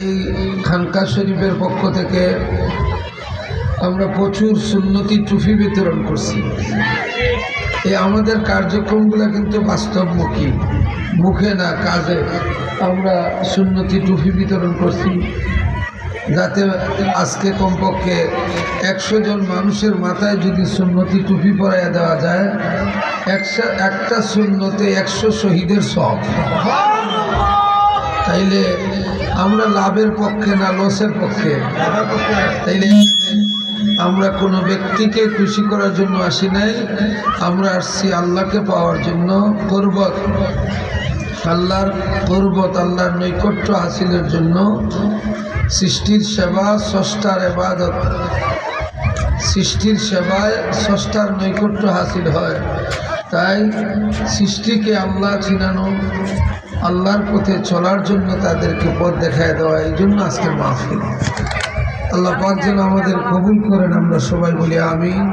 এই খানকা শরীফের পক্ষ থেকে আমরা প্রচুর সুন্নতি টুফি বিতরণ করছি। এই আমাদের কার্যক্রমগুলো কিন্তু বাস্তবমুখী। মুখে না কাজে আমরা সুন্নতি টুফি বিতরণ করছি। যাতে আজকে কমপক্ষে একশো জন মানুষের মাথায় যদি সুন্নতি টুপি পরাইয়া দেওয়া যায়, একশো একটা সুন্নতে একশো শহীদের সব তাইলে আমরা লাভের পক্ষে না লসের পক্ষে? তাইলে আমরা কোনো ব্যক্তিকে খুশি করার জন্য আসি নাই, আমরা আসছি আল্লাহকে পাওয়ার জন্য পর্বত। আল্লাহর পর্বত, আল্লাহর নৈকট্য হাসিলের জন্য সৃষ্টির সেবা স্রষ্টার এবাদত। সৃষ্টির সেবায় স্রষ্টার নৈকট্য হাসিল হয়। তাই সৃষ্টিকে আল্লাহ চিনানো আল্লাহর পথে চলার জন্য তাদেরকে পথ দেখায় দেওয়া, এই জন্য আজকে মাহফিল। আল্লাহ পাক যেন আমাদের কবুল করেন, আমরা সবাই বলি আমিন।